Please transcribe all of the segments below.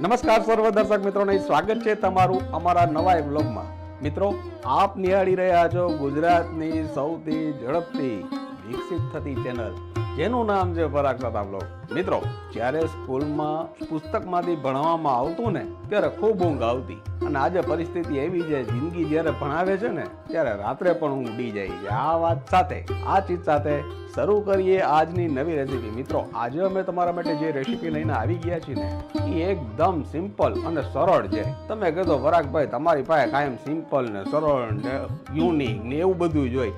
નમસ્કાર સર્વ દર્શક મિત્રોને, સ્વાગત છે તમારું અમારા નવા વ્લોગમાં મિત્રો, આપ નિહાળી રહ્યા છો ગુજરાતની સૌથી ઝડપથી વિકસિત થતી ચેનલ જેનું નામ છે પરાગ પ્રતાપ બ્લોગ મિત્રો, જ્યારે સ્કૂલમાં પુસ્તકમાંથી ભણવામાં આવતું ને, ત્યારે ખૂબ ઊંઘ આવતી. અને આજે પરિસ્થિતિ એવી છે, જિંદગી જ્યારે ભણાવે છે ને, ત્યારે રાત્રે પણ હું ઉડી જાય છે. આ વાત સાથે, આ ચીજ સાથે શરૂ કરીએ આજની નવી રેસીપી મિત્રો, આજે અમે તમારા માટે જે રેસીપી લઈને આવી ગયા છીએ ને, એ એકદમ સિમ્પલ અને સરળ છે. તમે કહેતો વરાગભાઈ તમારી પાસે કાયમ સિમ્પલ ને સરળ ને યુનિક ને એવું બધું જ હોય.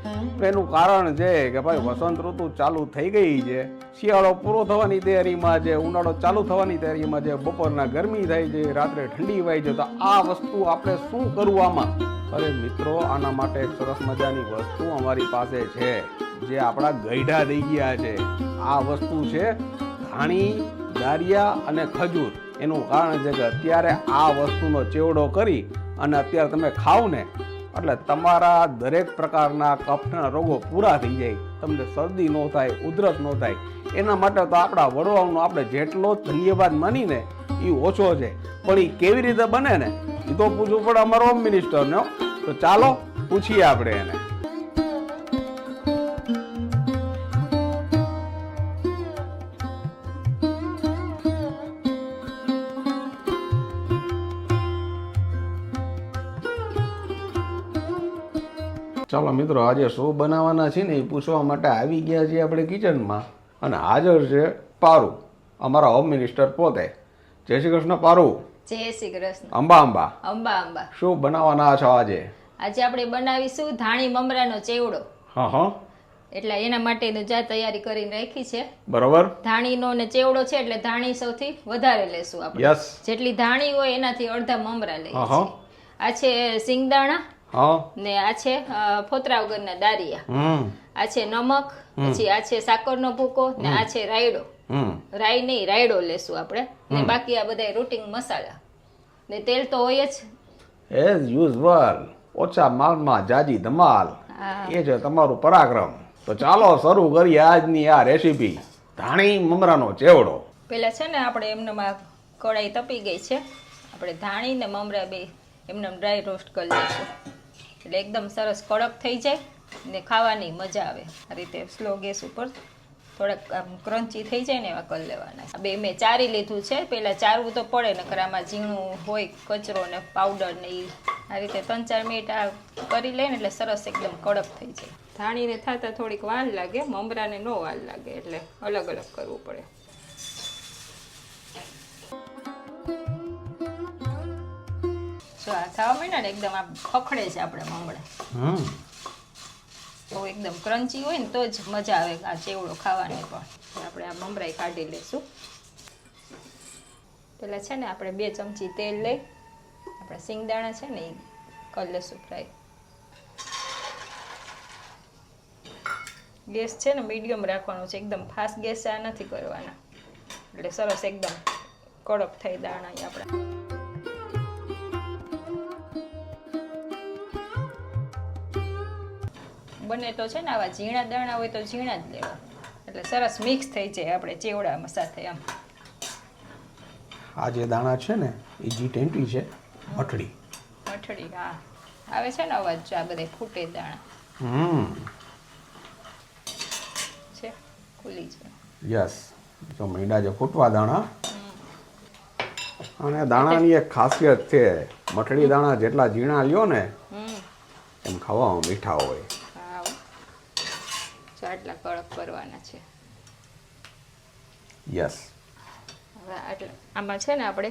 એનું કારણ છે કે ભાઈ, વસંત ઋતુ ચાલુ થઈ ગઈ છે. શિયાળો પૂરો થવાની તૈયારીમાં છે, ઉનાળો ચાલુ થવાની તૈયારીમાં છે, બપોરના ગરમી થાય છે, રાત્રે ઠંડી વાય છે, તો આ વસ્તુ આપણે શું કરવું આમાં? અરે મિત્રો, આના માટે એક સરસ મજાની વસ્તુ અમારી પાસે છે, જે આપણા ગઈઢા થઈ ગયા છે. આ વસ્તુ છે ધાણી દારિયા અને ખજૂર. એનું કારણ છે કે અત્યારે આ વસ્તુનો ચેવડો કરી અને અત્યારે તમે ખાવ ને એટલે તમારા દરેક પ્રકારના કફના રોગો પૂરા થઈ જાય. તમને શરદી ન થાય, ઉધરસ ન થાય. એના માટે તો આપણા વડવાઓનો આપણે જેટલો ધન્યવાદ માનીને એ ઓછો છે. પણ એ કેવી રીતે બને ને એ તો પૂછવું પડે અમારો હોમ મિનિસ્ટરને તો ચાલો, પૂછીએ આપણે એને. ચાલો મિત્રો આજે શું બનાવવાના છે ને એ પૂછવા માટે આવી ગયા છીએ આપણે કિચનમાં. અને હાજર છે પારુ અમારા હોમ મિનિસ્ટર પોતે. જય શ્રી કૃષ્ણ પારુ. જય શ્રી કૃષ્ણ. અંબા અંબા. અંબા અંબા. શું બનાવવાના છો આજે? આજે આપણે બનાવીશું ધાણી મમરાનો ચેવડો. હા હા. એટલે એના માટેનું જા તૈયારી કરીને રાખી છે. બરોબર. ધાણીનો ને ચેવડો છે એટલે ધાણી સૌથી વધારે લેશું આપણે. યસ. જેટલી ધાણી હોય એનાથી અડધા મમરા લઈએ. આ છે સિંગદાણા ને આ છે ફોતરા વગરના દારિયા. આ છે નમક પછી આ છે સાકરનો ભૂકો ને આ છે રાયડો. રાઈ નહીં રાયડો લેશું આપણે. ને બાકી આ બધા રૂટિંગ મસાલા. ને તેલ તો હોય જ. એઝ યુઝવલ ઓછા માલમાં જાજી ધમાલ. એ છે તમારું પરાક્રમ. તો ચાલો શરૂ કરીએ આજની આ રેસીપી ધાણી મમરાનો ચેવડો. પેલા છે ને આપણે એમનામાં કઢાઈ તપી ગઈ છે. આપણે ધાણી ને મમરા બે એમને ડ્રાય રોસ્ટ કરી લઈશું. એટલે એકદમ સરસ કડક થઈ જાય ને ખાવાની મજા આવે. આ રીતે સ્લો ગેસ ઉપર થોડાક આમ ક્રન્ચી થઈ જાય ને એવા કરી લેવાના. આ બે મેં ચારી લીધું છે. પહેલાં ચારવું તો પડે, નકર આમાં ઝીણું હોય, કચરો ને પાવડર ને એ આ રીતે ત્રણ ચાર મિનિટ આ કરી લઈને એટલે સરસ એકદમ કડક થઈ જાય. ધાણીને થતાં થોડીક વાર લાગે, મમરાને ન વાર લાગે એટલે અલગ અલગ કરવું પડે. જો આ થવા માંડ્યા ને એકદમ આ ખખડે છે આપણે મમરા તો એકદમ ક્રન્ચી હોય ને તો જ મજા આવે આ ચેવડો ખાવાની પણ. આપણે આ મમરાઈ કાઢી લઈશું. પેલા છે ને આપણે બે ચમચી તેલ લઈ આપણે સિંગદાણા છે ને એ કરી લઈશું ફ્રાય. ગેસ છે ને મીડિયમ રાખવાનો છે એકદમ ફાસ્ટ ગેસ આ નથી કરવાના. એટલે સરસ એકદમ કડક થઈ દાણા આપણા. બને તો છે ને આવા ઝીણા દાણા હોય તો ઝીણા જ લેવા. એટલે સરસ મિક્સ થઈ જાય આપણે ચેવડામાં સાથે આમ. આ જે દાણા છે ને એ જી ટેન્ટી છે મઠડી મઠડી હા. આવે છે ને અવાજ આ બધા ફૂટે દાણા. હમ. છે ખુલી છે. યસ. જો મીંડા જે ફૂટવા દાણા. અને દાણાની એક ખાસિયત છે મઠડી દાણા જેટલા ઝીણા લ્યો ને એમ ખાવામાં મીઠા હોય. આટલા કડક કરવાના છે. યસ હવે આટલા આમાં છે ને આપણે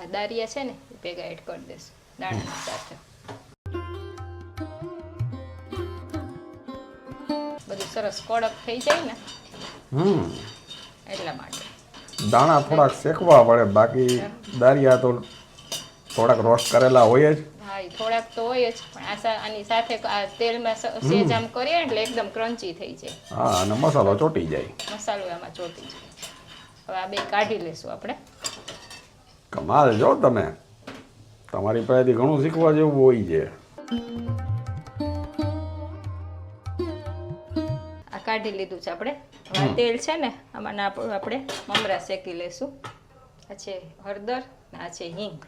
આ દારિયા છે ને એ ભેગા એડ કરી દઈશું દાણાની સાથે. બધું સરસ કડક થઈ જાય ને હમ. એટલા માટે. દાણા થોડાક શેકવા પડે બાકી દારિયા તો થોડાક રોસ્ટ કરેલા હોય જ. થોડાક તો હોય જ પણ આ આની સાથે આ તેલમાં સેજ આમ કરીએ એટલે એકદમ ક્રન્ચી થઈ જાય. હા અને મસાલો ચોટી જાય. મસાલો એમાં ચોટી જાય. હવે આ બે કાઢી લેશું આપણે. કમાલ જો તમે. તમારી પાસેથી ઘણું શીખવા જેવું હોય છે. આ કાઢી લીધું છે આપણે. હવે તેલ છે ને આમાં આપણે મમરા શેકી લેશું. આ છે હળદર આ છે હિંગ.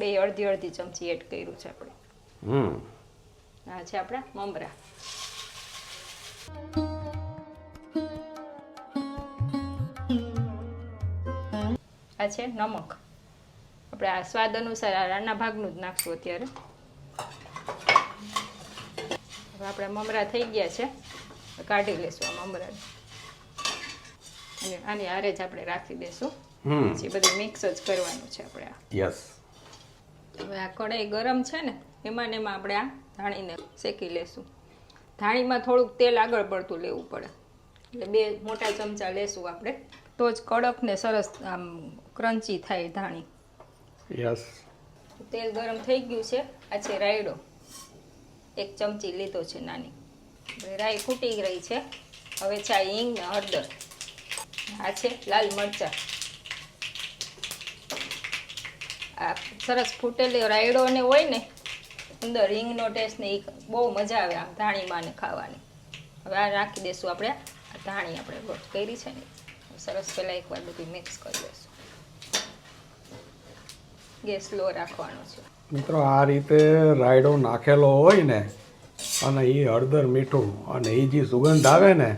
બે અડધી અડધી ચમચી એડ કર્યું છે આપણે. હમ. આ છે આપણા મમરા. આ છે નમક. આપણે આ સ્વાદ અનુસાર આ રાના ભાગનું જ નાખશું અત્યારે. હવે આપણા મમરા થઈ ગયા છે. કાઢી લેશું આ મમરા અને આની હારે જ આપણે રાખી દેશું. પછી બધું મિક્સ જ કરવાનું છે આપણે યસ. હવે આ કઢાઈ ગરમ છે ને એમાં ને એમાં આપણે આ ધાણીને શેકી લેશું. ધાણીમાં થોડુંક તેલ આગળ પડતું લેવું પડે. એટલે બે મોટા ચમચા લેશું આપણે. તો જ કડક ને સરસ આમ ક્રન્ચી થાય ધાણી. યસ. તેલ ગરમ થઈ ગયું છે. આ છે રાયડો. એક ચમચી લીધો છે નાની. રાઈ ફૂટી રહી છે. હવે છે હિંગ ને હળદર. આ છે લાલ મરચાં. આ સરસ ફૂટેલી રાયડો ને હોય ને, અંદર હિંગનો ટેસ્ટ ને એ બહુ મજા આવે આમ ધાણીમાં ને ખાવાની. હવે આ રાખી દઈશું આપણે, આ ધાણી આપણે ગોટ કરી છે ને, સરસ પહેલાં એકવાર બધું મિક્સ કરી દઈશું ગેસ લો રાખવાનો છે. મિત્રો, આ રીતે રાયડો નાખેલો હોય ને, અને એ હળદર મીઠું અને એ જે સુગંધ આવે ને,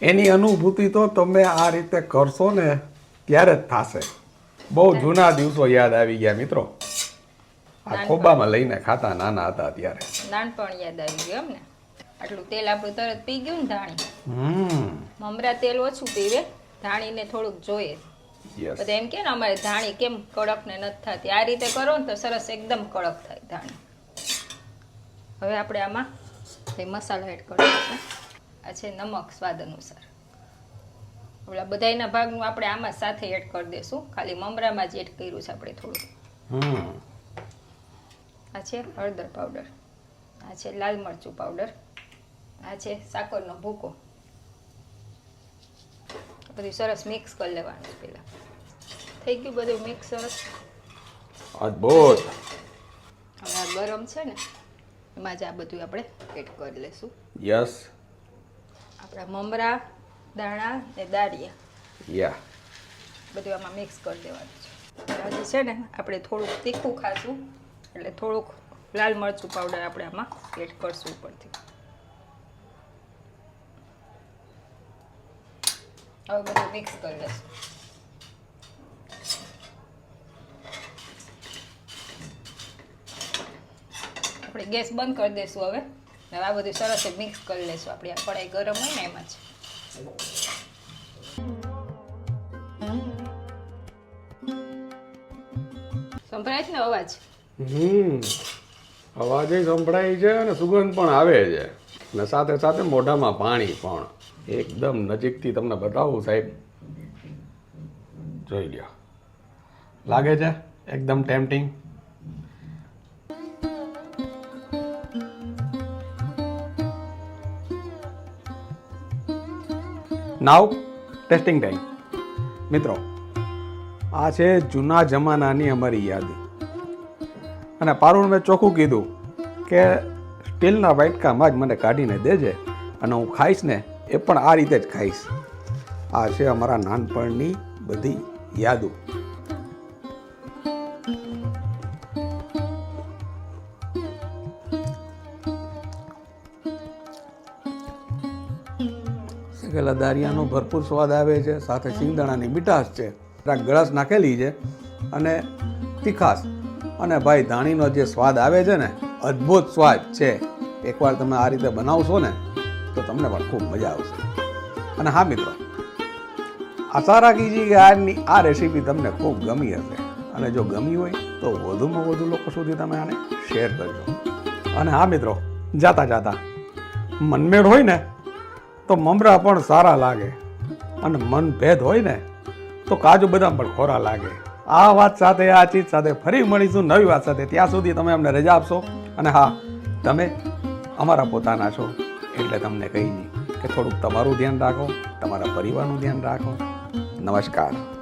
એની અનુભૂતિ તો તમે આ રીતે કરશો ને, ત્યારે જ થશે. બહુ જૂના દિવસો યાદ આવી ગયા મિત્રો. આ ખોબામાં લઈને ખાતા નાના હતા ત્યારે. નાનપણ યાદ આવી ગયું એમ ને આટલું તેલ આપણું તરત પી ગયું ને ધાણી. મમરા તેલ ઓછું પીવે ધાણીને થોડુંક જોઈએ. બધા એમ કે ને અમારે ધાણી કેમ કડક ને નથી થતી. આ રીતે કરો ને તો સરસ એકદમ કડક થાય ધાણી. હવે આપણે આમાં મસાલા એડ કરવાનો છે? આ છે નમક સ્વાદ અનુસાર. ઓલા બધાયના ભાગનું આપણે આમાં સાથે એડ કરી દેશું. ખાલી મમરામાં જ એડ કર્યું છે આપણે થોડું હમ. આ છે હળદર પાવડર આ છે લાલ મરચું પાવડર આ છે સાકરનો ભૂકો. બધું સરસ મિક્સ કરી લેવાનું પહેલાં. થઈ ગયું બધું મિક્સ સરસ? અદ્ભુત. હવે ગરમ છે ને એમાં જ આ બધું આપણે એડ કરી લેશું. યસ આપણા મમરા દાણા ને દાળિયા. યા બધું આમાં મિક્સ કરી દેવાનું છે. આજે છે ને આપણે થોડુંક તીખું ખાશું એટલે થોડુંક લાલ મરચું પાવડર આપણે આમાં એડ કરશું ઉપરથી. હવે બધું મિક્સ કરી લઈશું આપણે ગેસ બંધ કરી દઈશું હવે. હવે આ બધું સરસ મિક્સ કરી લઈશું આપણે આ કઢાઈ ગરમ હોય ને એમાં જ. સંભળાય અવાજ. હમ, અવાજે સંભળાય છે અને સુગંધ પણ આવે છે. અને સાથે સાથે મોઢામાં પાણી પણ. એકદમ નજીકથી તમને બતાવું સાહેબ. જોઈ લ્યો. લાગે છે? એકદમ ટેમ્પટિંગ નાવ ટેસ્ટિંગ ટાઈમ મિત્રો આ છે જૂના જમાનાની અમારી યાદી. અને પારુણ મેં ચોખ્ખું કીધું કે સ્ટીલના વાટકામાં જ મને કાઢીને દેજે અને હું ખાઈશ ને એ પણ આ રીતે જ ખાઈશ. આ છે અમારા નાનપણની બધી યાદો. શેકેલા દારિયાનો ભરપૂર સ્વાદ આવે છે, સાથે સિંગદાણાની મીઠાશ છે. ગળાશ નાખેલી છે અને તીખાશ. અને ભાઈ, ધાણીનો જે સ્વાદ આવે છે ને, અદ્ભુત સ્વાદ છે. એકવાર તમે આ રીતે બનાવશો ને, તો તમને પણ ખૂબ મજા આવશે. અને હા મિત્રો, આશા રાખી છીએ કે આજની આ રેસીપી તમને ખૂબ ગમી હશે. અને જો ગમી હોય, તો વધુમાં વધુ લોકો સુધી તમે આને શેર કરજો. અને હા મિત્રો, જાતા જાતા, મનમેળ હોય ને, તો મમરા પણ સારા લાગે. અને મન ભેદ હોય ને તો કાજુ બદામ પણ ખોરા લાગે. આ વાત સાથે, આ ચીજ સાથે ફરી મળીશું નવી વાત સાથે. ત્યાં સુધી તમે અમને રજા આપશો અને હા, તમે અમારા પોતાના છો. એટલે તમને કહી કે થોડુંક તમારું ધ્યાન રાખો, તમારા પરિવારનું ધ્યાન રાખો. નમસ્કાર.